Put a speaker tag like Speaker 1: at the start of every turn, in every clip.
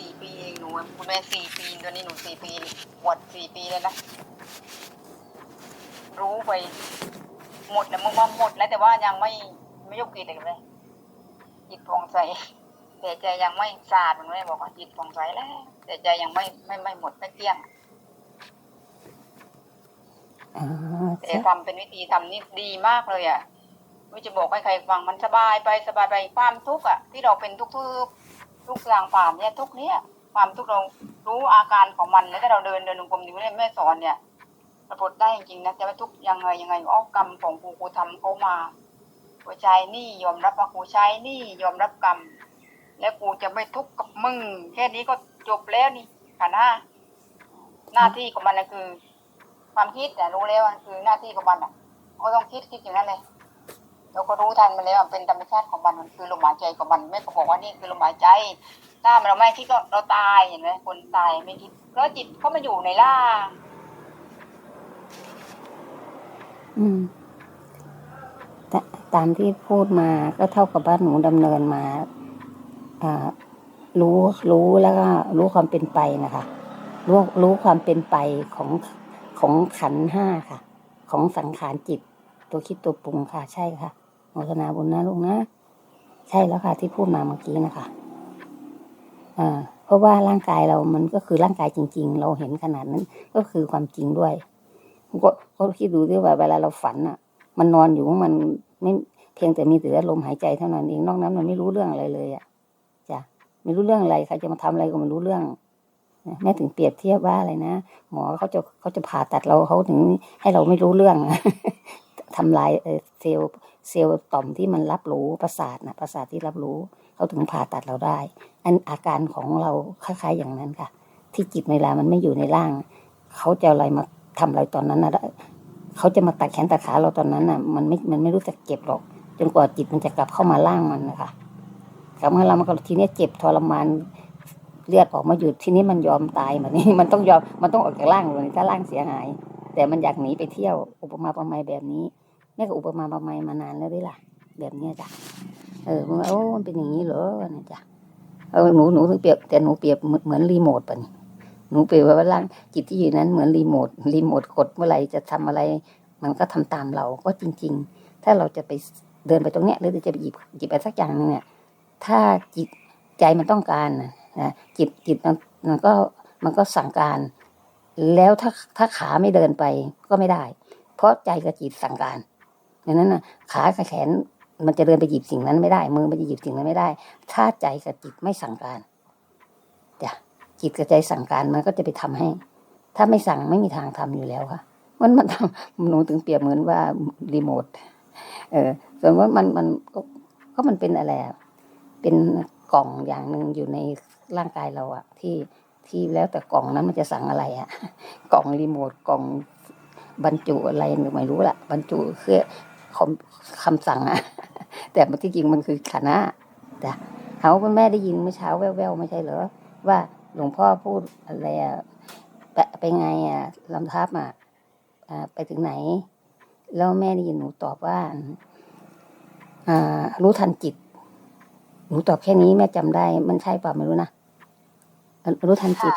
Speaker 1: สี่ปีเองหนูคุณแม่สี่ปีตอนนี้หนูสี่ปีบวชสี่ปีเลยนะรู้ไปหมดนะมึงว่าหมดแล้วแต่ว่ายังไม่ไม่ยกกิจเลยจิตผ่องใสแต่ใจยังไม่สะอาดมันไม่บอกว่าจิตผ่องใสแล้วแต่ใจยังไม่ไม่ไม่หมดไม่เกลี้ยง
Speaker 2: อ๋อ
Speaker 1: แต่ทำเป็นวิธีทำนี่ดีมากเลยอะไม่จะบอกให้ใครฟังมันสบายไปสบายไปความทุกข์อะ ที่เราเป็นทุก ทุกทุกอย่างผ่านเนี่ยทุกเนี้ยความทุกเรารู้อาการของมันแล้วถ้าเราเดินเดินลงกรมนี้แม่สอนเนี่ยปรากฏได้จริงนะจะว่าทุกยังไงยังไงอ้อกรรมของกูกูทำเขามากูใช้นี่ยอมรับว่ากูใช้นี่ยอมรับกรรม แล้วกูจะไม่ทุกข์กับมึงแค่นี้ก็จบแล้วนี่ค่ะนะหน้าที่ของมันนะคือ ความคิดแต่รู้แล้วอะคือหน้าที่ของมันอะก็ต้องคิดคิดอย่างนั้นเลย เราก็รู้ทันมันแล้วเป็นธรรมชาติของมันมันคือลมหายใจของมันไม่ก็บอกว่านี่คือลมหายใจ ถ้าเราไม่คิดก็เราตายเห็นไหมคนตายไม่คิดเพราะจิตเขามาอยู่ในล่าง
Speaker 2: อืมตตามที่พูดมาก็เท่ากับว่าหนูดำเนินมาอ่ารู้รู้แล้วก็รู้ความเป็นไปนะคะรู้รู้ความเป็นไปของของขันห้าค่ะ ของสังขารจิต ตัวคิดตัวปรุงค่ะ ใช่ค่ะ โมทนาบุญนะลูกนะ ใช่แล้วค่ะที่พูดมาเมื่อกี้นะคะอ่าเพราะว่าร่างกายเรามันก็คือร่างกายจริง ๆ เราเห็นขนาดนั้น ก็คือความจริงด้วยก็ก็คิดดูด้วยว่าเวลาเราฝันอะ มันนอนอยู่มันไม่เพียงแต่มีแต่ลมหายใจเท่านั้นเองนอกนั้นมันไม่รู้เรื่องอะไรเลยอะจ้ะไม่รู้เรื่องอะไรใครจะมาทำอะไรก็ไม่รู้เรื่องแม่ถึงเปรียบเทียบว่าอะไรนะหมอเขาจะเขาจะผ่าตัดเราเขาถึงให้เราไม่รู้เรื่องทำลายเอ่อเซลล์ เซลล์ต่อมที่มันรับรู้ประสาทนะประสาทที่รับรู้เขาถึงผ่าตัดเราได้ อันอาการของเราคล้ายๆอย่างนั้นค่ะ ที่จิตเวลามันไม่อยู่ในร่าง เขาจะอะไรมาทำอะไรตอนนั้นนะเขาจะมาตัดแขนตัดขาเราตอนนั้นน่ะมันไม่มันไม่รู้จักเจ็บหรอก จนกว่าจิตมันจะกลับเข้ามาร่างมันนะคะกลับมาเรามันก็ทีนี้เจ็บทรมานเลือดออกมาหยุดทีนี้มันยอมตายแบบนี้มันต้องยอมมันต้องออกจากร่างเลยถ้าร่างเสียหาย แต่มันอยากหนีไปเที่ยวอุปมาประไมยแบบนี้ แม่ก็อุปมาประไมยมานานแล้วด้วยล่ะ แบบเนี้ยจ้ะเออมันว่าโอ้มันเป็นอย่างนี้เหรอนะจ้ะเออหนูหนูถึงเปรียบแต่หนูเปรียบเหมือนรีโมทปะนี่หนูเปรียบว่าร่างจิตที่อยู่นั้นเหมือนรีโมทรีโมทกดเมื่อไหร่จะทำอะไร มันก็ทำตามเราก็จริง ๆ ถ้าเราจะไปเดินไปตรงเนี้ยหรือจะไปหยิบหยิบอะไรสักอย่างนึงเนี่ยถ้าจิตใจมันต้องการนะจิตจิตมันมันก็มันก็สั่งการ แล้วถ้าถ้าขาไม่เดินไปก็ไม่ได้ เพราะใจกับจิตสั่งการ ดังนั้นนะขากับแขนมันจะเดินไปหยิบสิ่งนั้นไม่ได้ มือมันจะหยิบสิ่งนั้นไม่ได้ ถ้าใจกับจิตไม่สั่งการจ้ะจิตกับใจสั่งการมันก็จะไปทำให้ ถ้าไม่สั่งไม่มีทางทำอยู่แล้วค่ะ มันมันทำหนูถึงเปรียบเหมือนว่ารีโมทเออส่วนว่ามันมันก็ก็มันเป็นอะไรเป็นกล่องอย่างหนึ่งอยู่ในร่างกายเราอะที่ที่แล้วแต่กล่องนั้นมันจะสั่งอะไรอะกล่องรีโมทกล่องบรรจุอะไรหรือไม่รู้ละบรรจุเครื่อง คำคำสั่งอะแต่มันที่จริงมันคือคณะจ้ะเขาคุณแม่ได้ยินเมื่อเช้าแว่วๆไม่ใช่เหรอว่าหลวงพ่อพูดอะไรอะไปไปไงอะลำทับอะอ่าไปถึงไหน แล้วแม่ได้ยินหนูตอบว่าอ่ารู้ทันจิต หนูตอบแค่นี้แม่จำได้ มันใช่เปล่าไม่รู้นะรู้ทันจิต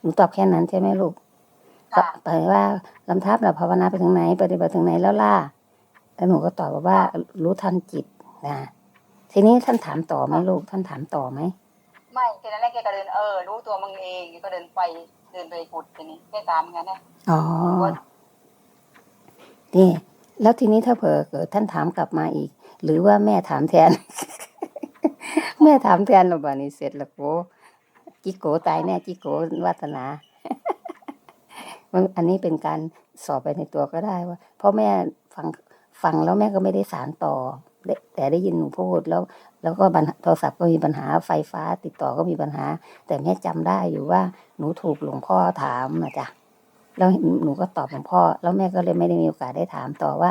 Speaker 2: หนูตอบแค่นั้นใช่ไหมลูก
Speaker 1: ค่ะ
Speaker 2: ไปว่าลำทับเราภาวนาไปถึงไหน ปฏิบัติถึงไหนแล้วล่ะ แล้วหนูก็ตอบว่ารู้ทันจิตนะทีนี้ท่านถามต่อไหมลูกท่านถามต่อไหม
Speaker 1: ไม่แค่นั้นแหละแกก็เดินเออรู้ตัวมึงเองแกก็เดินไปเดินไปกุดทีนี้แค่ตามงั้นนะ
Speaker 2: อ๋อนี่แล้วทีนี้ถ้าเผื่อเกิดท่านถามกลับมาอีก หรือว่าแม่ถามแทน แม่ถามแทนเราบ้านี้เสร็จแล้วโกจิโกตายแน่จิโกวัฒนามันอันนี้เป็นการสอบไปในตัวก็ได้ว่าเพราะแม่ฟัง ฟังแล้วแม่ก็ไม่ได้สารต่อ แต่ได้ยินหนูพูดแล้ว แล้วก็โทรศัพท์ก็มีปัญหาไฟฟ้าติดต่อก็มีปัญหา แต่แม่จำได้อยู่ว่าหนูถูกหลวงพ่อถามนะจ๊ะแล้วหนูก็ตอบหลวงพ่อ แล้วแม่ก็เลยไม่ได้มีโอกาสได้ถามต่อว่า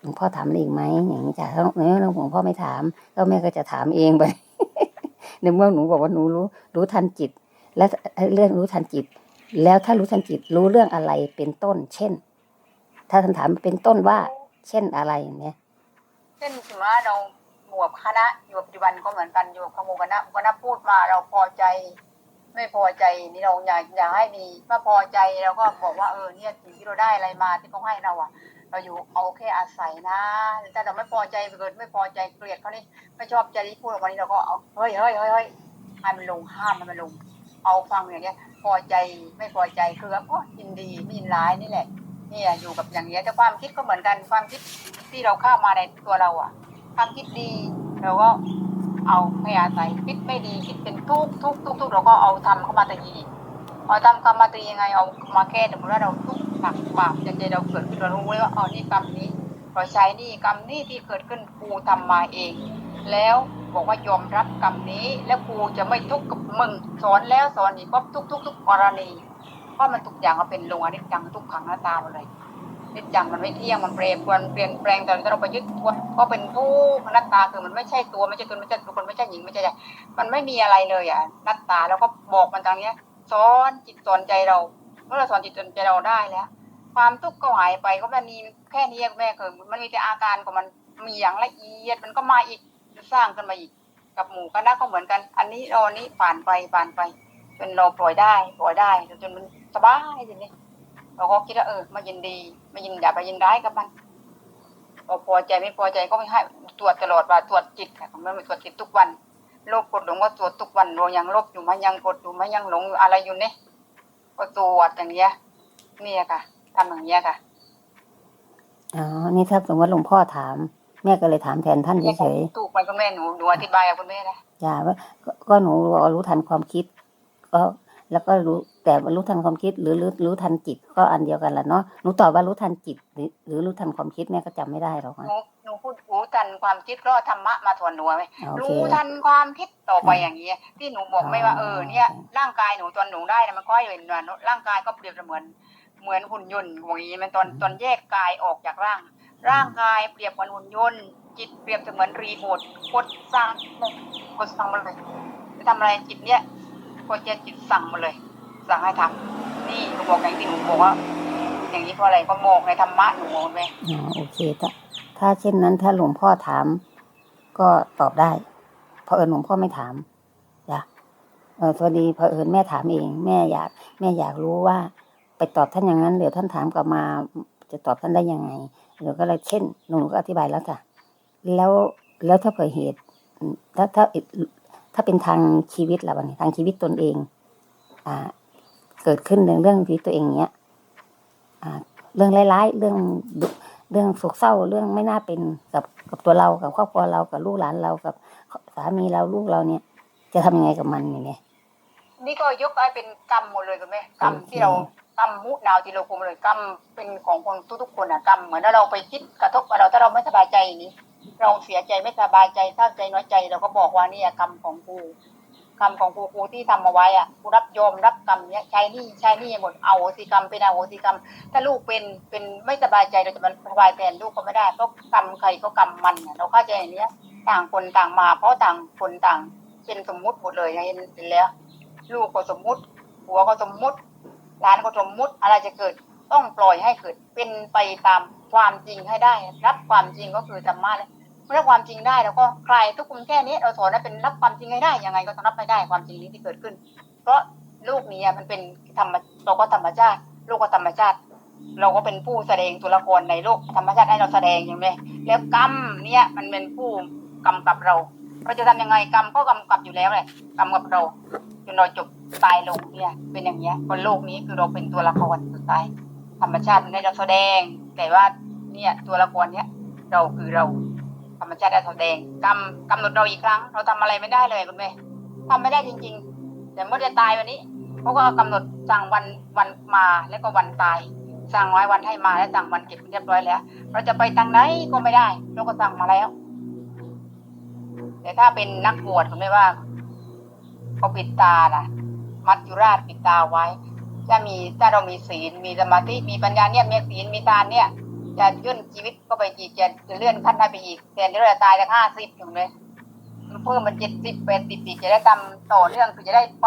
Speaker 2: หลวงพ่อถามอะไรอีกไหมอย่างนี้จ้ะถ้าแล้วหลวงพ่อไม่ถาม แล้วแม่ก็จะถามเองไปในเมื่อหนูบอกว่าหนูรู้รู้ทันจิต และเรื่องรู้ทันจิต แล้วถ้ารู้ทันจิตรู้เรื่องอะไรเป็นต้น เช่น ถ้าท่านถามเป็นต้นว่า เช่นอะไรอย่างเนี้ย
Speaker 1: เช่นสมมติว่าเราบวกคณะอยู่ปัจจุบันก็เหมือนกันอยู่กับขโมยคณะคณะพูดมาเราพอใจ ไม่พอใจนี่เราอยากอยากให้มีถ้าพอใจเราก็บอกว่าเออเนี่ยสิ่งที่เราได้อะไรมาที่เขาให้เราอะ เราอยู่เอาแค่อาศัยนะถ้าเราไม่พอใจเกิดไม่พอใจเกลียดเขานี่ไม่ชอบใจที่พูดออกมานี่เราก็เอาเฮ้ยเฮ้ยเฮ้ยเฮ้ยให้มันลงห้ามให้มันลง เอาฟังอย่างเงี้ย พอใจไม่พอใจคือก็ยินดีไม่ยินร้ายนี่แหละ เนี่ยอยู่กับอย่างเงี้ยแต่ความคิดก็เหมือนกันความคิดที่เราเข้ามาในตัวเราอะ ความคิดดีเราก็เอาให้อาศัยคิดไม่ดีคิดเป็นทุกทุกทุกทุกเราก็เอาทำเข้ามาตีเอาทำเข้ามาตียังไงเอามาแก้สมมติว่าเราทุกหนักบาปใจเราเกิดขึ้นเรารู้เลยว่าอ๋อนี่กรรมนี้เราใช้นี่กรรมนี้ที่เกิดขึ้นกูทำมาเอง แล้วบอกว่ายอมรับกรรมนี้ แล้วกูจะไม่ทุกข์กับมึงสอนแล้วสอนอีกก็ทุกทุกทุกกรณี เพราะมันทุกอย่างก็เป็นลงอนิจจังทุกขังหน้าตาหมดเลยอนิจจังมันไม่เที่ยงมันเปลี่ยนปรวนเปลี่ยนแปลงแต่เราไปยึดตัวก็เป็นทุกข์หน้าตาคือมันไม่ใช่ตัวไม่ใช่ตนไม่ใช่บุคคลไม่ใช่หญิงไม่ใช่ใครมันไม่มีอะไรเลยอะหน้าตาแล้วก็บอกมันตรงเนี้ยสอนจิตสอนใจเราเมื่อเราสอนจิตสอนใจเราได้แล้ว ความทุกข์ก็หายไปก็มันมีแค่นี้แม่คือมันมีแต่อาการของมันมีอย่างละเอียดมันก็มาอีกสร้างขึ้นมาอีก กับหมู่คณะก็เหมือนกัน อันนี้เราอันนี้ผ่านไปผ่านไปจนเราปล่อยได้ปล่อยได้จนมัน สบายทีนี้เราก็คิดว่าเออมายินดี มายินอย่าไปยินร้ายกับมันพอพอใจไม่พอใจก็ไม่ให้ตรวจตลอดว่าตรวจจิตค่ะมันตรวจจิตทุกวันโลภกดหลงก็ตรวจทุกวันเรายังโลภอยู่ไหมยังกดอยู่ไหมยังหลงอยู่อะไรอยู่เนี่ยก็ตรวจอย่างเงี้ยเนี่ยค่ะทำอย่างเงี้ยค่ะ
Speaker 2: อ๋อนี่ถ้าสมมติหลวงพ่อถาม แม่ก็เลยถามแทนท่านเฉย
Speaker 1: ถูกไหมคุณแม่หนูหนูอธิบายกับคุณแม่นะ
Speaker 2: ๆอย่าว่าก็ก็หนูรู้ทันความคิด ก็แล้วก็รู้ แต่ว่ารู้ทันความคิดหรือรู้รู้ทันจิตก็อันเดียวกันแหละเนาะหนูตอบว่ารู้ทันจิต หรือหรือรู้ทันความคิดแม่ก็จำไม่ได้หรอก
Speaker 1: ห
Speaker 2: นะ
Speaker 1: นูหนูพูดรู้ทันความคิดก็ธรรมะมาถวนหนูไหม
Speaker 2: โอเค
Speaker 1: รู้ทันความคิดต่อไปอย่างเงี้ยที่หนูบอกไม่ว่าเออเนี่ยร่างกายหนูตอนหนูได้นะมันก็เห็นว่าร่างกายก็เปรียบเสมือนเหมือนหุ่นยนต์อย่างนี้มันตอนตอนแยกกายออกจากร่าง ร่างกายเปรียบเหมือนหุ่นยนต์จิตเปรียบเสมือนรีโมทกดสั่งกดสั่งมาเลยจะทำอะไรจิตเนี้ยกดจะจิตสั่งมาเลย สั่งให้ทำนี่หนูบอกอย่างที่หนูบอกว่าอย่างนี้เพราะอะไรก็บอกในธรรมะหนูบอกไหม
Speaker 2: อ๋อโอเคถ้าถ้าเช่นนั้นถ้าหลวงพ่อถาม ก็ตอบได้ เพราะเอิญหลวงพ่อไม่ถามจ้ะเออสวัสดีเพอเอิญแม่ถามเอง แม่อยาก แม่อยากรู้ว่า ไปตอบท่านอย่างนั้นเดี๋ยวท่านถามกลับมา จะตอบท่านได้ยังไงเดี๋ยวก็เลยเช่นหนูก็อธิบายแล้วจ้ะแล้วแล้วถ้าเผื่อเหตุ ถ้าถ้าถ้าเป็นทางชีวิตล่ะวันนี้ทางชีวิตตนเอง อ่า เกิดขึ้นในเรื่องชีวิตตัวเองเนี้ยอ่าเรื่องร้ายๆเรื่องดุเรื่องโศกเศร้าเรื่องไม่น่าเป็นกับกับตัวเรากับครอบครัวเรากับลูกหลานเรากับสามีเราลูกเราเนี่ย จะทำยังไงกับมันอย่างเงี้ย
Speaker 1: นี่ก็ยกให้เป็นกรรมหมดเลยคุณแม่กรรม
Speaker 2: โอเค
Speaker 1: ที่เรากรรมมุนาวที่เราคุมเลยกรรมเป็นของคนทุกๆคนอะกรรมเหมือนถ้าเราไปคิดกระทบกับเราถ้าเราไม่สบายใจอย่างนี้ เราเสียใจไม่สบายใจเศร้าใจน้อยใจเราก็บอกว่านี่กรรมของกู กรรมของกูกูที่ทำเอาไว้อะกูรับยอมรับกรรมเนี้ยใช้นี่ใช้นี่หมดเอาโหสิกรรมเป็นเอาโหสิกรรม ถ้าลูกเป็นเป็นไม่สบายใจเราจะมาสบายแทนลูกก็ไม่ได้เพราะกรรมใครก็กรรมมันอะเราเข้าใจอย่างเนี้ย ต่างคนต่างมา เพราะต่างคนต่างเป็นสมมุติหมดเลยเห็นเห็นแล้ว ลูกก็สมมุติผัวก็สมมุติหลานก็สมมุติอะไรจะเกิดต้องปล่อยให้เกิด เป็นไปตามความจริงให้ได้ รับความจริงก็คือธรรมะเลย รับความจริงได้แล้วก็คลายทุกข์คนแค่นี้เราสอนให้เป็นรับความจริงให้ได้ยังไงก็ต้องรับไม่ได้ความจริงนี้ที่เกิดขึ้น เพราะลูกนี้มันเป็นธรรมเราก็ธรรมชาติลูกก็ธรรมชาติ เราก็เป็นผู้แสดงตัวละครในโลกธรรมชาติให้เราแสดงอย่างไรแล้วกรรมเนี่ยมันเป็นผู้กำกับเราเราจะทำยังไงกรรมก็กำกับอยู่แล้วแหละกำกับเราจนเราจบตายลงเนี่ย เป็นอย่างเงี้ยบนโลกนี้คือเราเป็นตัวละครสุดท้ายธรรมชาติมันให้เราแสดง แต่ว่าเนี่ยตัวละครเนี้ยเราคือเรา รรมชาติได้แสดงกรรมกำหนดเราอีกครั้ง เราทำอะไรไม่ได้เลยคุณแม่ทำไม่ได้จริงๆแต่เมื่อจะตายวันนี้เขาก็กำหนดสั่งวันวันมาแล้วก็วันตาย สั่งไว้วันให้มาแล้วสั่งวันเก็บเรียบร้อยแล้ว เราจะไปทางไหนก็ไม่ได้เราก็สั่งมาแล้ว แต่ถ้าเป็นนักบวชคุณไม่ว่าเขาปิดตานะมัจจุราชปิดตาไว้ จะมีถ้าเรามีศีลมีสมาธิมีปัญญาเนี่ยมีศีลมีทานเนี่ย จะย่นชีวิตก็ไปอีกจะจะเลื่อนขั้นได้ไปอีกแต่ที่เราจะตายจากห้าสิบอยู่เลยมันเพิ่มมันเจ็ดสิบแปดสิบปีจะได้ทำต่อเนื่องคือจะได้ไป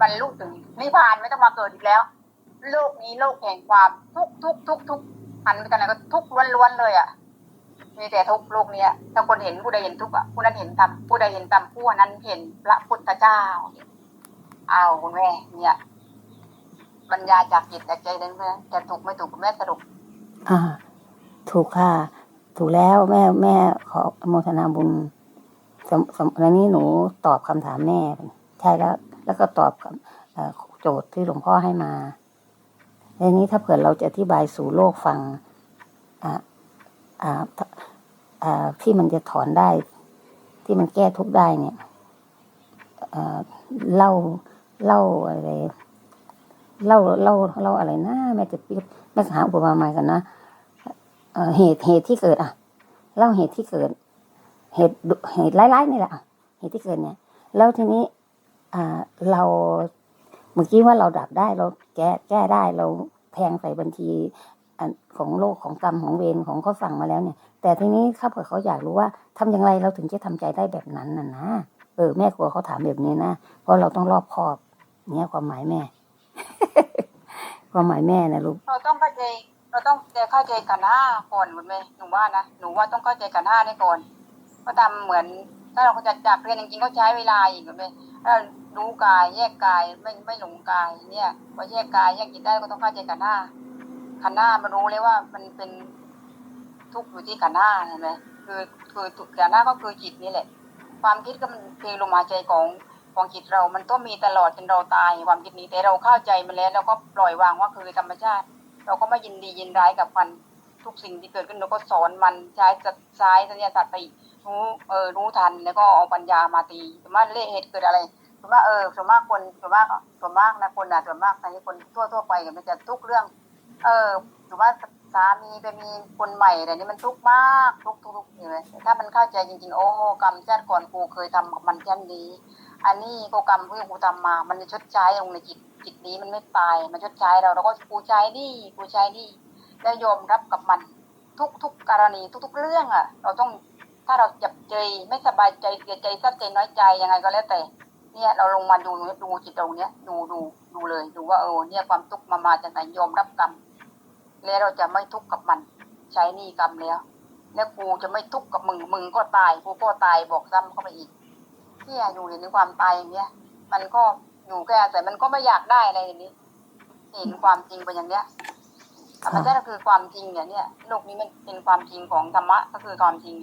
Speaker 1: บรรลุถึงนิพพานไม่ต้องมาเกิดอีกแล้ว โลกนี้โลกแห่งความทุกทุกทุกทุกข์หันไปทางไหนก็ทุกล้วนๆเลยอะมีแต่ทุกโลกเนี้ยถ้าคนเห็นผู้ใดเห็นทุกอะผู้นั้นเห็นธรรมผู้ใดเห็นธรรมผู้นั้นเห็นพระพุทธเจ้าอ้าวคุณแม่เนี่ยบรรยาจากจิตจากใจนั้นเพื่อนจะถูกไม่ถูกคุณแม่สรุป
Speaker 2: อ่า ถูกค่ะ ถูกแล้วแม่แม่ขออนุโมทนาบุญสมสมอันนี้หนูตอบคำถามแม่ ใช่แล้ว แล้วก็ตอบกับโจทย์ที่หลวงพ่อให้มาในนี้ถ้าเผื่อเราจะอธิบายสู่โลกฟังอ่าอ่าอ่าที่มันจะถอนได้ ที่มันแก้ทุกได้เนี่ยเล่าเล่าอะไรเล่าเล่าเล่าอะไรนะแม่จะปิดแม่หาอุปมาใหม่กันนะ เหตุเหตุที่เกิด อะเล่าเหตุที่เกิด เหตุเหตุร้ายๆนี่แหละอะเหตุที่เกิดเนี่ย แล้วทีนี้เราเมื่อกี้ว่าเราดับได้เราแก้แก้ได้เราแทงใส่บัญชีของโลกของกรรมของเวรของเขาสั่งมาแล้วเนี่ย แต่ทีนี้ถ้าเผื่อเขาอยากรู้ว่าทำอย่างไรเราถึงจะทำใจได้แบบนั้นน่ะนะเออแม่กลัวเขาถามแบบนี้นะเพราะเราต้องรอบคอบเนี่ยความหมายแม่ ความหมายแม่นะลูก
Speaker 1: เราต้องเข้าใจ เราต้องเข้าใจกันหน้าก่อนคุณแม่หนูว่านะหนูว่าต้องเข้าใจกันหน้านี่ก่อนก็ทำเหมือน ถ้าเราจะจับเรียนจริงๆก็ใช้เวลาอีกคุณแม่ถ้ารู้กายแยกกายไม่ไม่หลงกายเนี่ยพอแยกกายแยกจิตได้ก็ต้องเข้าใจกันหน้าขันหน้ามันรู้เลยว่ามันเป็นทุกข์อยู่ที่ขันหน้าเห็นไหมคือคือทุกขันหน้าก็คือจิตนี่แหละ ความคิดก็มันคือลมหายใจของของจิตเรา มันต้องมีตลอดจนเราตายความคิดนี้แต่เราเข้าใจมันแล้วเราก็ปล่อยวางว่าคือธรรมชาติ เราก็ไม่ยินดียินร้ายกับมันทุกสิ่งที่เกิดขึ้นเราก็สอนมันใช้จัดใช้สัญญาสติรู้เออรู้ทันแล้วก็เอาปัญญามาตีส่วนมากเละเหตุเกิดอะไรส่วนมากเออส่วนมากคนส่วนมากส่วนมากนะคนนะส่วนมากในคนทั่วทั่วไปมันจะทุกเรื่อง เออส่วนมากสามีไปมีคนใหม่อะไรนี่มันทุกข์มากทุกทุกทุกอยู่เลยถ้ามันเข้าใจจริงๆโอ้กรรมชาติก่อนกูเคยทำกับมันเช่นนี้ อันนี้ก็กรรมที่กูทำมา มันจะชดใช้ลงในจิต จิตนี้มันไม่ตายมันชดใช้เราเราก็กูใช้นี่กูใช้นี่แล้วยอมรับกับมันทุกทุกกรณีทุก ๆ เรื่องอะ เราต้องถ้าเราจับใจไม่สบายใจเสียใจเสับใจน้อยใจยังไงก็แล้วแต่ เนี่ยเราลงมาดูดูจิตตรงเนี้ยดูดูดูเลยดูว่าเออเนี่ยความทุกข์มามาจากไหนยอมรับกรรมแล้วเราจะไม่ทุกข์กับมัน ใช้นี่กรรมแล้วแล้วกูจะไม่ทุกข์กับมึงมึงก็ตายกูก็ตายบอกซ้ำเข้าไปอีกเนี่ยอยู่ในความตายอย่างเนี้ยมันก็ อยู่แค่แต่มันก็ไม่อยากได้อะไรอย่างนี้ เห็นความจริงเป็นอย่างเนี้ยธรรมชาติก็คือความจริงเนี่ยเนี่ยโลกนี้มันเป็นความจริงของธรรมะก็คือความจริง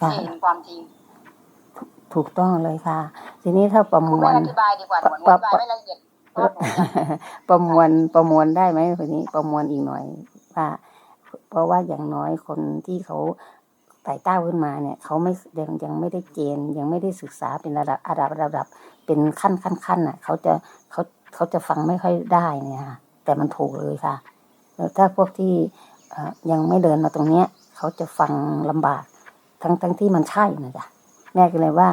Speaker 2: ค่ะ
Speaker 1: เห็นความจริง
Speaker 2: ถูกต้องเลยค่ะ ทีนี้ถ้าประม
Speaker 1: คุณ
Speaker 2: ว
Speaker 1: แม่
Speaker 2: ล
Speaker 1: อธิบายดีกว่าหนูอธิบายไม่ละเอียดเพราะหนูจะ
Speaker 2: ประมวลประมวลได้ไหมคนนี้ประมวลอีกหน่อยว่าเพราะว่าอย่างน้อยคนที่เขาไต่เต้าขึ้นมาเนี่ย เขาไม่ยังยังไม่ได้เกณฑ์ยังไม่ได้ศึกษาเป็นระดับระดับระดับ เป็นขั้นขั้นขั้นอะ เขาจะเขาเขาจะฟังไม่ค่อยได้เนี่ยค่ะ แต่มันถูกเลยค่ะ แล้วถ้าพวกที่ยังไม่เดินมาตรงเนี้ย เขาจะฟังลำบาก ทั้งทั้งที่มันใช่นะจ๊ะแม่ก็เลยว่า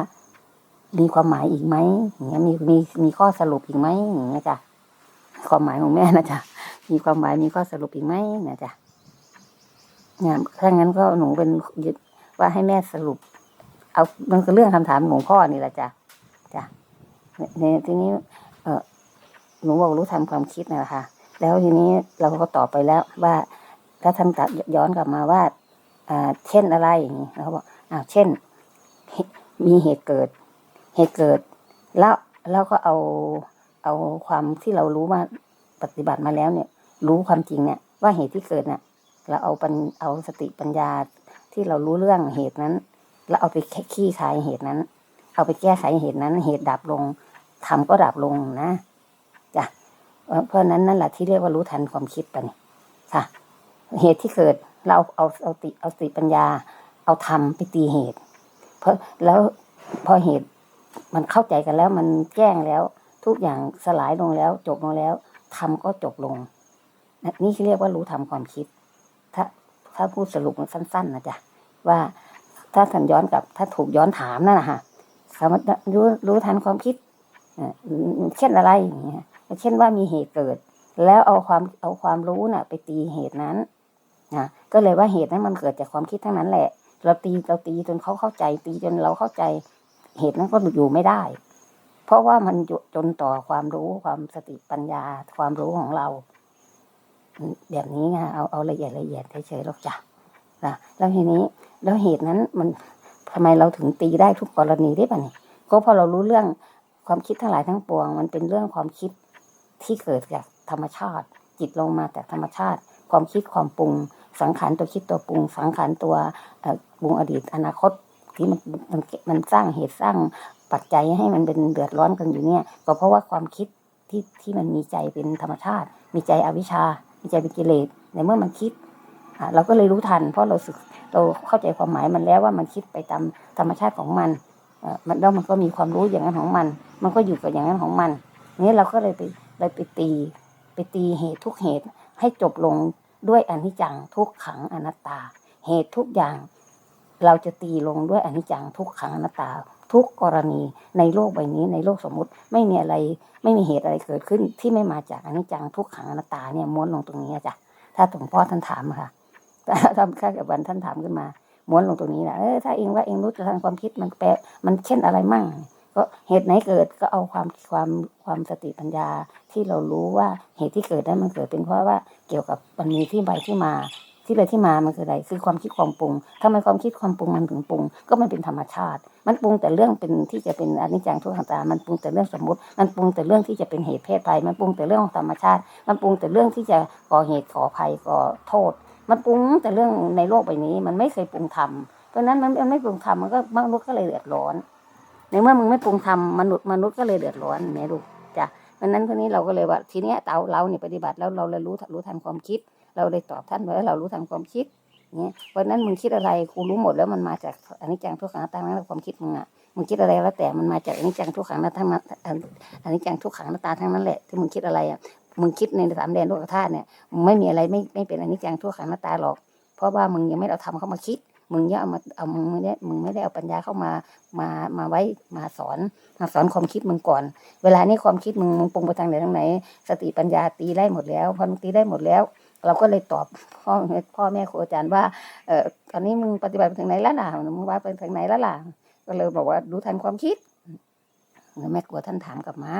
Speaker 2: มีความหมายอีกไหมอย่างเงี้ยมีมีมีข้อสรุปอีกไหมอย่างเงี้ยจ้ะความหมายของแม่นะจ๊ะมีความหมายมีข้อสรุปอีกไหมนะจ๊ะเนี่ยถ้างั้นก็หนูเป็นยึดว่าให้แม่สรุป เอามันก็เรื่องคำถามหลวงพ่อนี่แหละจ้ะจ้ะ เนี่ยทีนี้เออหนูบอกรู้ทันความคิดนะนะคะแล้วทีนี้เราก็ตอบไปแล้วว่าถ้าท่านกลับย้อนกลับมาว่าอ่า เช่นอะไรอย่างนี้เขาบอกอ่าเช่น มีเหตุเกิด เหตุเกิด แล้วแล้วก็เอาเอาความที่เรารู้มาปฏิบัติมาแล้วเนี่ย รู้ความจริงเนี่ย ว่าเหตุที่เกิดเนี่ยเราเอาปัญเอาสติปัญญาที่เรารู้เรื่องเหตุนั้น แล้วเอาไปแค่ขี้คายเหตุนั้น เอาไปแก้ไขเหตุนั้น เหตุดับลง ทำก็ดับลงนะจ้ะเพราะนั้นนั่นแหละที่เรียกว่ารู้ทันความคิดไปนี่ค่ะเหตุที่เกิดเราเอาเอาเอาติเอาสติปัญญา เอาธรรมไปตีเหตุ เพราะแล้วพอเหตุมันเข้าใจกันแล้วมันแจ้งแล้ว ทุกอย่างสลายลงแล้ว จบลงแล้วธรรมก็จบลงนี่เรียกว่ารู้ธรรมความคิด ถ้าถ้าพูดสรุปมันสั้น ๆนะจ๊ะว่าถ้าท่านย้อนกับถ้าถูกย้อนถามนั่นนะฮะคำว่ารู้รู้ทันความคิด เช่นอะไรอย่างเงี้ยเช่นว่ามีเหตุเกิด แล้วเอาความเอาความรู้น่ะ ไปตีเหตุนั้นนะก็เลยว่าเหตุนั้นมันเกิดจากความคิดทั้งนั้นแหละ เราตีเราตีจนเขาเข้าใจ ตีจนเราเข้าใจเหตุนั้นก็อยู่ไม่ได้ เพราะว่ามันจนต่อความรู้ความสติปัญญาความรู้ของเรา แบบนี้ไงเอาเอาละเอียดละเอียดเฉยๆหรอกจ้ะนะแล้วทีนี้แล้วเหตุนั้นมันทำไมเราถึงตีได้ทุกกรณีได้ป่ะนี่ก็เพราะเรารู้เรื่อง ความคิดทั้งหลายทั้งปวง มันเป็นเรื่องความคิดที่เกิดจากธรรมชาติ จิตลงมาจากธรรมชาติ ความคิดความปรุง สังขารตัวคิดตัวปรุง สังขารตัวปรุงอดีตอนาคตที่มันมันมันสร้างเหตุสร้างปัจจัยให้มันเป็นเดือดร้อนกันอยู่เนี่ยก็เพราะว่าความคิดที่ที่มันมีใจเป็นธรรมชาติ มีใจอวิชชา มีใจเป็นกิเลสในเมื่อมันคิดเราก็เลยรู้ทัน เพราะเราศึกเราเข้าใจความหมายมันแล้วว่ามันคิดไปตามธรรมชาติของมัน มันแล้วมันก็มีความรู้อย่างนั้นของมัน มันก็อยู่กับอย่างนั้นของมันนี้เราก็เลยไปเลยไปตี ไปตีเหตุทุกเหตุให้จบลงด้วยอนิจจังทุกขังอนัตตา เหตุทุกอย่าง เราจะตีลงด้วยอนิจจังทุกขังอนัตตา ทุกกรณีในโลกใบนี้ในโลกสมมุติไม่มีอะไรไม่มีเหตุอะไรเกิดขึ้น ที่ไม่มาจากอนิจจังทุกขังอนัตตาเนี่ยม้วนลงตรงนี้จ้ะถ้าหลวงพ่อท่านถามค่ะแต่ถ้าข้ากับวันท่านถามขึ้นมา ม้วนลงตรงนี้นะเออถ้าเองว่าเองรู้ทางความคิดมันแปลมันเช่นอะไรมั่ง ก็เหตุไหนเกิดก็เอาความความความสติปัญญาที่เรารู้ว่าเหตุที่เกิดนั้นมันเกิดเป็นเพราะว่าเกี่ยวกับมันมีที่ไปที่มาที่ไปที่มามันคืออะไรคือความคิดความปรุงทำไมความคิดความปรุงมันถึงปรุง ก็มันเป็นธรรมชาติ มันปรุงแต่เรื่องเป็นที่จะเป็นอนิจจังทุกขังตา มันปรุงแต่เรื่องสมมติ มันปรุงแต่เรื่องที่จะเป็นเหตุเพศภัย มันปรุงแต่เรื่องของธรรมชาติ มันปรุงแต่เรื่องที่จะก่อเหตุก่อภัยก่อโทษ มันปรุงแต่เรื่องในโลกใบนี้ มันไม่เคยปรุงธรรมเพราะนั้นมันไม่ปรุงธรรมมันก็มนุษย์ก็เลยเดือดร้อน ในเมื่อมึงไม่ปรุงธรรมมนุษย์มนุษย์ก็เลยเดือดร้อนแม่ลูกจ้ะเพราะนั้นคนนี้เราก็เลยว่าทีเนี้ยเราเราเนี่ยปฏิบัติแล้วเราเลยรู้รู้ทันความคิด เราเลยตอบท่านว่าเรารู้ทันความคิดเนี่ยเพราะนั้นมึงคิดอะไรกูรู้หมดแล้วมันมาจากอนิจจังทุกขังตตานั่นความคิดมึงอะมึงคิดอะไรแล้วแต่มันมาจากอนิจจังทุกขังอนัตตาอนิจจังทุกขังนัตตาทั้งนั้นแหละที่มึงคิดอะไรอะ มึงคิดในสามแดนโลกธาตุเนี่ยมึงไม่มีอะไรไม่ไม่เป็นอนิจจังทุกขันัตตาหรอก เพราะว่ามึงยังไม่เอาทำเข้ามาคิด มึงยังเอามาเอามึงไม่ได้มึงไม่ได้เอาปัญญาเข้ามามามาไว้มาสอนมาสอนความคิดมึงก่อน เวลานี้ความคิดมึงมึงปรุงไปทางไหนทางไหน สติปัญญาตีได้หมดแล้วพอมึงตีได้หมดแล้ว เราก็เลยตอบพ่อพ่อแม่ครูอาจารย์ว่าเออตอนนี้มึงปฏิบัติไปถึงไหนแล้วล่ะมึงว่าไปถึงไหนแล้วล่ะก็เลยบอกว่ารู้ทันความคิดแม่กลัวท่านถามกลับมา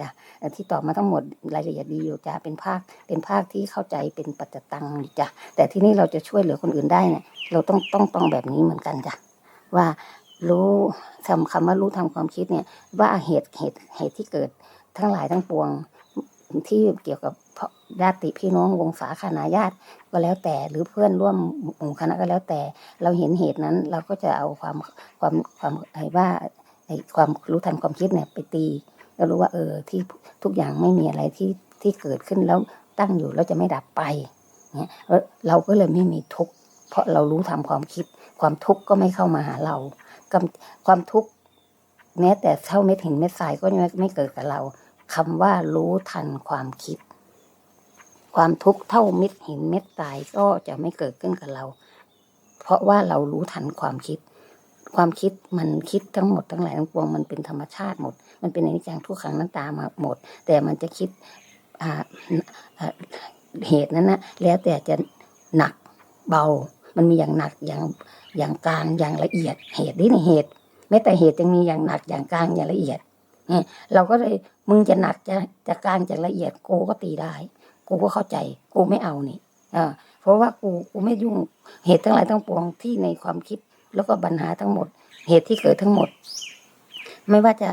Speaker 2: จ้ะที่ตอบมาทั้งหมดรายละเอียดดีอยู่จ้ะเป็นภาคเป็นภาคที่เข้าใจเป็นปัจจตังอยู่จ้ะแต่ที่นี่เราจะช่วยเหลือคนอื่นได้เนี่ยเราต้องต้องต้องแบบนี้เหมือนกันจ้ะว่ารู้ทำคำว่ารู้ทำความคิดเนี่ย ว่าเหตุเหตุเหตุที่เกิดทั้งหลายทั้งปวงที่เกี่ยวกับญาติพี่น้องวงศาคณาญาติก็แล้วแต่หรือเพื่อนร่วมหมู่คณะก็แล้วแต่ เราเห็นเหตุนั้น เราก็จะเอาความความความไอ้ว่าไอ้ความรู้ทันความคิดเนี่ยไปตี เรารู้ว่าเออที่ทุกอย่างไม่มีอะไรที่ที่เกิดขึ้นแล้วตั้งอยู่แล้วจะไม่ดับไปเนี่ยเราก็เลยไม่มีทุกข์เพราะเรารู้ทำความคิด ความทุกข์ก็ไม่เข้ามาหาเราความทุกข์แม้แต่เท่าเม็ดหินเม็ดทรายก็ไม่ไม่เกิดกับเราคำว่ารู้ทันความคิด ความทุกข์เท่าเม็ดหินเม็ดทรายก็จะไม่เกิดขึ้นกับเรา เพราะว่าเรารู้ทันความคิด ความคิดมันคิดทั้งหมดทั้งหลายทั้งปวงมันเป็นธรรมชาติหมด มันเป็นอนิจจังทุกขังนั้นตามมาหมด แต่มันจะคิดเหตุนั้นนะแล้วแต่จะหนักเบา มันมีอย่างหนักอย่างอย่างกลางอย่างละเอียด เหตุนี่ในเหตุแม้แต่เหตุยังมีอย่างหนักอย่างกลางอย่างละเอียดเนี่ยเราก็เลยมึงจะหนักจะจะกลางจะละเอียดกูก็ตีได้ กูก็เข้าใจกูไม่เอานี่เพราะว่ากูกูไม่ยุ่งเหตุทั้งหลายทั้งปวงที่ในความคิด แล้วก็ปัญหาทั้งหมด เหตุที่เกิดทั้งหมด ไม่ว่าจะ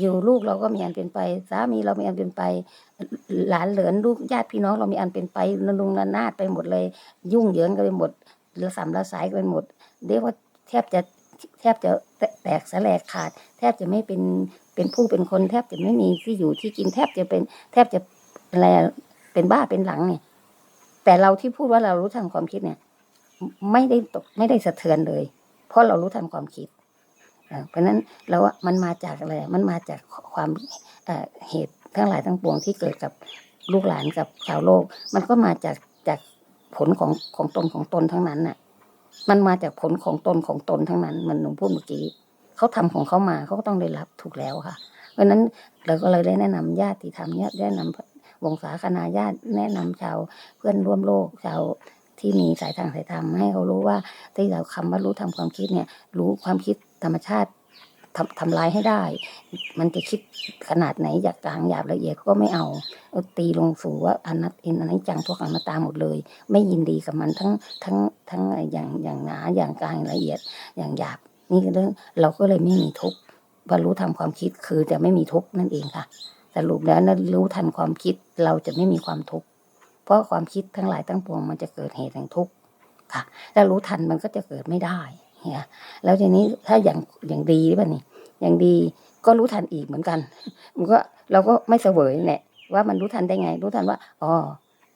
Speaker 2: อยู่ลูกเราก็มีอันเป็นไปสามีเรามีอันเป็นไป หลานเหลินลูกญาติพี่น้องเรามีอันเป็นไปนลุงนานาดไปหมดเลย ยุ่งเหยิงกันไปหมดเรือสามเระสายกันไปหมดเรียกว่าแทบจะแทบจะแตกสลายขาด แทบจะไม่เป็นเป็นผู้เป็นคน แทบจะไม่มีที่อยู่ที่กินแทบจะเป็น แทบจะอะไรเป็นบ้าเป็นหลังเนี่ย แต่เราที่พูดว่าเรารู้ทันความคิดเนี่ย ไม่ได้ตกไม่ได้สะเทือนเลย เพราะเรารู้ทันความคิดเพราะนั้นเราว่ามันมาจากอะไร มันมาจากความเเหตุทั้งหลายทั้งปวงที่เกิดกับลูกหลานกับชาวโลก มันก็มาจากจากผลของของตนของตนทั้งนั้นน่ะ มันมาจากผลของตนของตนทั้งนั้น มันหนูพูดเมื่อกี้เขาทำของเขามาเขาก็ต้องได้รับถูกแล้วค่ะ เพราะฉะนั้นเราก็เลยได้แนะนำญาติธรรมเนี่ยแนะนำวงศาคณาญาติแนะนำชาวเพื่อนร่วมโลกชาว ที่มีสายทางสายธรรมให้เขารู้ว่าที่เราคำว่ารู้ทำความคิดเนี่ย รู้ความคิดธรรมชาติทำทำลายให้ได้ มันจะคิดขนาดไหนอยากกลางหยาบละเอียดก็ไม่เอาเอาตีลงสู่ว่าอนัตอินอนิจจังทุกขังอนัตตาหมดเลย ไม่ยินดีกับมันทั้งทั้งทั้งอย่างอย่างหนาอย่างกลางละเอียดอย่างหยาบ นี่คือเรื่องเราก็เลยไม่มีทุกข์บรรลุธรรมความคิดคือจะไม่มีทุกข์นั่นเองค่ะสรุปแล้วนะรู้ทันความคิดเราจะไม่มีความทุกข์ เพราะความคิดทั้งหลายทั้งปวงมันจะเกิดเหตุแห่งทุกข์ค่ะถ้ารู้ทันมันก็จะเกิดไม่ได้เนี่ยแล้วทีนี้ถ้าอย่างอย่างดีป่ะนี่อย่างดีก็รู้ทันอีกเหมือนกัน มันก็เราก็ไม่เสวยแหละว่ามันรู้ทันได้ไง รู้ทันว่าอ๋อ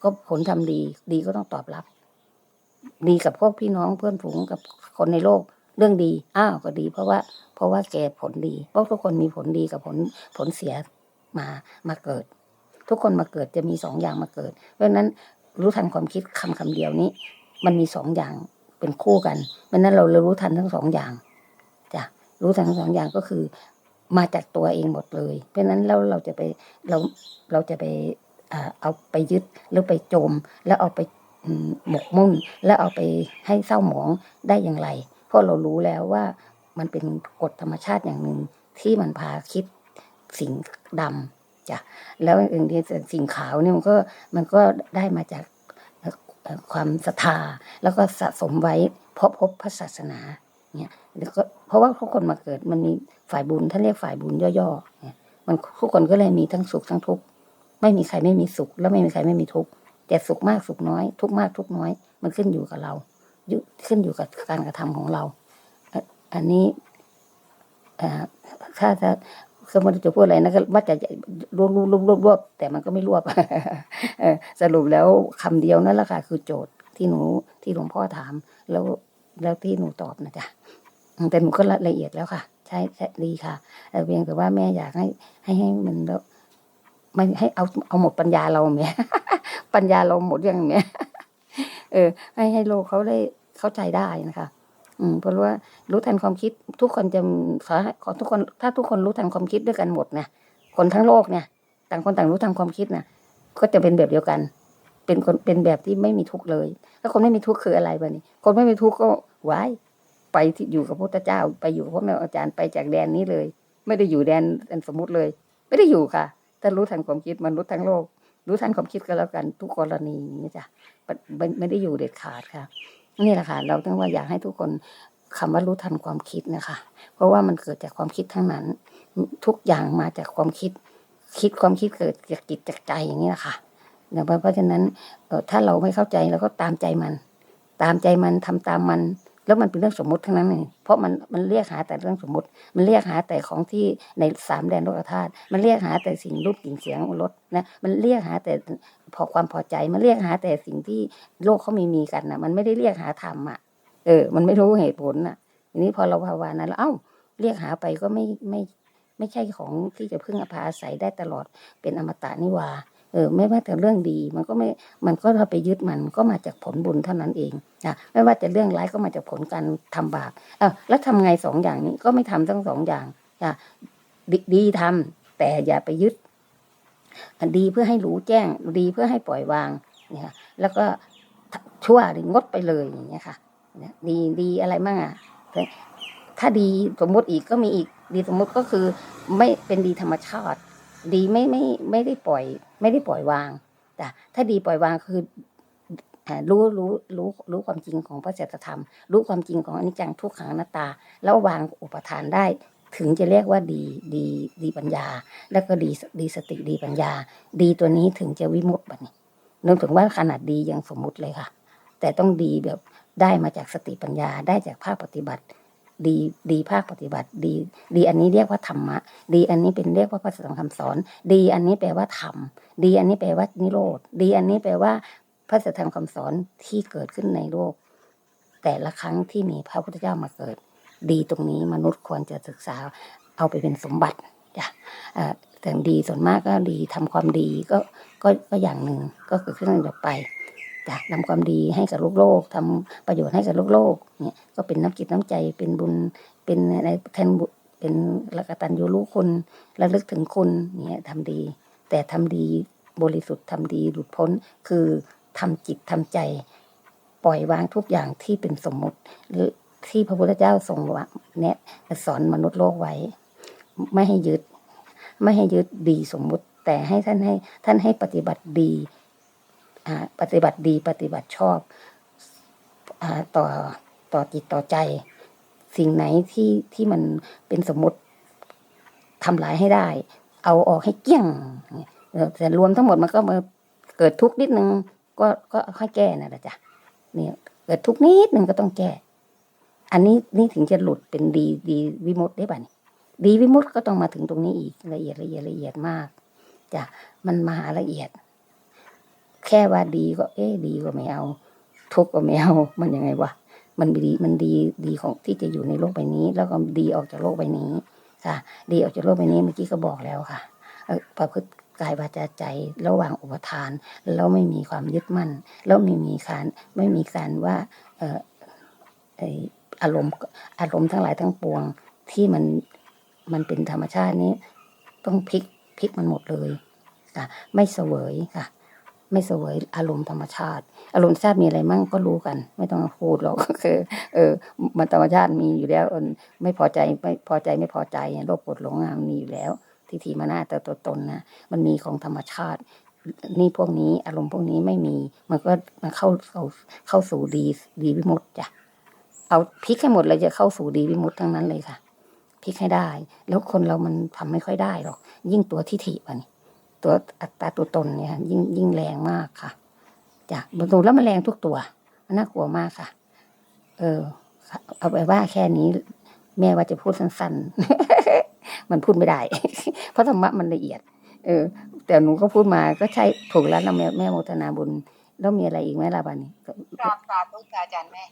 Speaker 2: ก็ผลทำดี ดีก็ต้องตอบรับ ดีกับพวกพี่น้องเพื่อนฝูงกับคนในโลก เรื่องดีอ้าวก็ดี เพราะว่า เพราะว่าแกผลดีเพราะทุกคนมีผลดีกับผลผลเสียมามาเกิด ทุกคนมาเกิดจะมีสองอย่างมาเกิด เพราะนั้นรู้ทันความคิดคำคำเดียวนี้ มันมีสองอย่างเป็นคู่กันเพราะนั้นเราเลยรู้ทันทั้งสองอย่างจ้ะรู้ทันทั้งสองอย่างก็คือ มาจากตัวเองหมดเลย เพราะนั้นเราเราจะไปเราเราจะไปเอาไปยึดหรือไปโจม แล้วเอาไปหมกมุ่น แล้วเอาไปให้เศร้าหมองได้อย่างไร เพราะเรารู้แล้วว่ามันเป็นกฎธรรมชาติอย่างหนึ่งที่มันพาคิดสิ่งดำ จ้ะแล้วอย่างที่สิ่งขาวเนี่ยมันก็มันก็ได้มาจากความศรัทธาแล้วก็สะสมไว้เพราะพบพระศาสนาเนี่ยแล้วก็เพราะว่าทุกคนมาเกิดมันมีฝ่ายบุญท่านเรียกฝ่ายบุญย่อๆเนี่ยมันทุกคนก็เลยมีทั้งสุขทั้งทุกข์ไม่มีใครไม่มีสุข แล้วไม่มีใครไม่มีทุกข์แต่สุขมากสุขน้อย ทุกข์มากทุกข์น้อย มันขึ้นอยู่กับเราขึ้นอยู่กับการกระทำของเรา อันนี้ถ้าจะ คือไมันจะพูดอะไรนะก็ว่าจะรวบรวบรวบรวบรวบแต่มันก็ไม่รวบสรุปแล้วคำเดียวนั่นแหละค่ะ คือโจทย์ที่หนูที่หลวงพ่อถาม แล้วแล้วที่หนูตอบนะจ๊ะแต่หนูก็ละเอียดแล้วค่ะ ใช่ใช่ดีค่ะแต่เพียงแต่ว่าแม่อยากให้ให้ให้มันแล้วไม่ให้เอาเอาหมดปัญญาเราเมียปัญญาเราหมดยังเมียเออ ให้ให้โลกเขาได้เข้าใจได้นะคะ อืมเพราะว่ารู้ทันความคิดทุกคนจะขอให้ขอทุกคน ถ้าทุกคนรู้ทันความคิดด้วยกันหมดเนี่ยคนทั้งโลกเนี่ย ต่างคนต่างรู้ทันความคิดนะก็จะเป็นแบบเดียวกัน เป็นคนเป็นแบบที่ไม่มีทุกข์เลยถ้าคนไม่มีทุกข์คืออะไรบ้านี้ คนไม่มีทุกข์ก็ไว้ไปที่อยู่กับพระพุทธเจ้า ไปอยู่กับพระแม่อาจารย์ไปจากแดนนี้เลย ไม่ได้อยู่แดนแดนสมมุติเลย ไม่ได้อยู่ค่ะถ้ารู้ทันความคิดมนุษย์ทั้งโลกรู้ทันความคิดก็แล้วกันทุกกรณีนี้จ้ะไม่ไม่ได้อยู่เด็ดขาดค่ะ นี่แหละค่ะ เราต้องว่าอยากให้ทุกคนคำว่ารู้ทันความคิดนะคะ เพราะว่ามันเกิดจากความคิดทั้งนั้น ทุกอย่างมาจากความคิด คิดความคิดเกิดจากจิตจากใจอย่างนี้แหละค่ะเดี๋ยเพราะฉะนั้นถ้าเราไม่เข้าใจเราก็ตามใจมัน ตามใจมันทำตามมัน แล้วมันเป็นเรื่องสมมติทั้งนั้นเลยเพราะมันมันเรียกหาแต่เรื่องสมมติ มันเรียกหาแต่ของที่ในสามแดนโลกธาตุมันเรียกหาแต่สิ่งรูปกลิ่นเสียงรสนะมันเรียกหาแต่พอความพอใจ มันเรียกหาแต่สิ่งที่โลกเขามีมีกันนะมันไม่ได้เรียกหาธรรมอะเออ มันไม่รู้เหตุผลน่ะทีนี้พอเราภาวนาแล้วเอ้า เรียกหาไปก็ไม่ไม่ไม่ใช่ของที่จะพึ่งพาอาศัยได้ตลอดเป็นอมตะนิวา เออไม่ว่าแต่เรื่องดีมันก็ไม่มันก็ถ้าไปยึดมันก็มาจากผลบุญเท่านั้นเองนะไม่ว่าจะเรื่องร้ายก็มาจากผลการทำบาปเออแล้วทำไงสองอย่างนี้ก็ไม่ทำทั้งสองอย่างนะดีดีทำแต่อย่าไปยึดดีเพื่อให้รู้แจ้งดีเพื่อให้ปล่อยวางเนี่ยแล้วก็ชั่วหรืองดไปเลยอย่างเงี้ยค่ะเนี่ยดีดีอะไรมั่งอะถ้าดีสมมติอีกก็มีอีกดีสมมติก็คือไม่เป็นดีธรรมชาติ ดีไม่ไม่ไม่ได้ปล่อย ไม่ได้ปล่อยวางแต่ถ้าดีปล่อยวางคือรู้รู้รู้รู้ความจริงของพระเจตธรรม รู้ความจริงของอนิจจังทุกขังอนัตตา แล้ววางอุปทานได้ ถึงจะเรียกว่าดีดีดีปัญญา แล้วก็ดีดีสติดีปัญญา ดีตัวนี้ถึงจะวิมุตติบัดนี้นึกถึงว่าขนาดดียังสมมุติเลยค่ะ แต่ต้องดีแบบได้มาจากสติปัญญาได้จากภาคปฏิบัติ ดีดีภาคปฏิบัติ ดี ดีอันนี้เรียกว่าธรรมะ ดีอันนี้เป็นเรียกว่าพระสังฆคำสอน ดีอันนี้แปลว่าธรรมดีอันนี้แปลว่านิโรธดีอันนี้แปลว่าพระสัทธรรมคำสอนที่เกิดขึ้นในโลก แต่ละครั้งที่มีพระพุทธเจ้ามาเกิด ดีตรงนี้มนุษย์ควรจะศึกษาเอาไปเป็นสมบัติจ้ะแต่ดีส่วนมากก็ดีทำความดีก็ก็ก็อย่างหนึ่งก็คือเครื่องต่อไป จ้ะทำความดีให้กับโลกโลกทำประโยชน์ให้กับโลกโลกเนี่ยก็เป็นน้ำจิตน้ำใจเป็นบุญเป็นอะไรแทนบุเป็นละกตัญญูรู้คุณระลึกถึงคุณเนี่ยทำดี แต่ทำดีบริสุทธิ์ทำดีหลุดพ้นคือทำจิตทำใจ ปล่อยวางทุกอย่างที่เป็นสมมุติหรือที่พระพุทธเจ้าทรงวางแนะสอนมนุษย์โลกไว้ ไม่ให้ยึด ไม่ให้ยึดดีสมมุติ แต่ให้ท่านให้ท่านให้ปฏิบัติดี ปฏิบัติดีปฏิบัติชอบอต่อต่อจิตต่อใจ สิ่งไหนที่ที่มันเป็นสมมติทำลายให้ได้ เอาออกให้เกี้ยงแต่รวมทั้งหมดมันก็มาเกิดทุกข์นิดนึงก็ก็ค่อยแก้นะจ้ะเนี่ยเกิดทุกข์นิดนึงก็ต้องแก้ อันนี้นี่ถึงจะหลุดเป็นดีดีวิมุตได้ป่ะนี่ดีวิมุตก็ต้องมาถึงตรงนี้อีกละเอียดละเอียดละเอียดมากจ้ะมันมหาละเอียด แค่ว่าดีก็ เอ๊ดีก็ไม่เอา ทุกข์ก็ไม่เอามันยังไงวะมันดีมันดีดีของที่จะอยู่ในโลกใบนี้ แล้วก็ดีออกจากโลกใบนี้ค่ะ ดีออกจากโลกใบนี้เมื่อกี้ก็บอกแล้วค่ะประพฤติกายวาจาใจระหว่างอุปทาน แล้วไม่มีความยึดมั่น แล้วไม่มีการไม่มีการว่าเออไออารมณ์อารมณ์ทั้งหลายทั้งปวงที่มันมันเป็นธรรมชาตินี้ ต้องพลิกพลิกมันหมดเลยค่ะไม่เสวยค่ะ ไม่เสวยอารมณ์ธรรมชาติ อารมณ์ชาติมีอะไรมั่งก็รู้กัน ไม่ต้องพูดหรอกคือ เออ มันธรรมชาติมีอยู่แล้วไม่พอใจไม่พอใจไม่พอใจโรคปวดหลงมันมีอยู่แล้วทิฏฐิมานะแต่ตัวตนนะมันมีของธรรมชาติ นี่พวกนี้อารมณ์พวกนี้ไม่มี มันก็มาเข้าเข้าเข้าสู่ดีดีวิมุตจ้ะเอาพลิกให้หมดเลยจะเข้าสู่ดีวิมุตทั้งนั้นเลยค่ะพลิกให้ได้ แล้วคนเรามันทำไม่ค่อยได้หรอก ยิ่งตัวทิฏฐิวะนี่ ตัวอัตตาตัวตนเนี่ยค่ะยิ่งยิ่งแรงมากค่ะจ้ะบรรทุแล้วมันแรงทุกตัวมันน่ากลัวมากค่ะ เออ เอาไปว่าแค่นี้ แม่ว่าจะพูดสั้นๆ มันพูดไม่ได้ เพราะธรรมะมันละเอียด เออ แต่หนูก็พูดมาก็ใช่ถูกแล้วนะแม่แม่โมทนาบุญ แล้วมีอะไรอีกไหมล่ะบานี้
Speaker 1: กราบสาธุอาจารย์แม่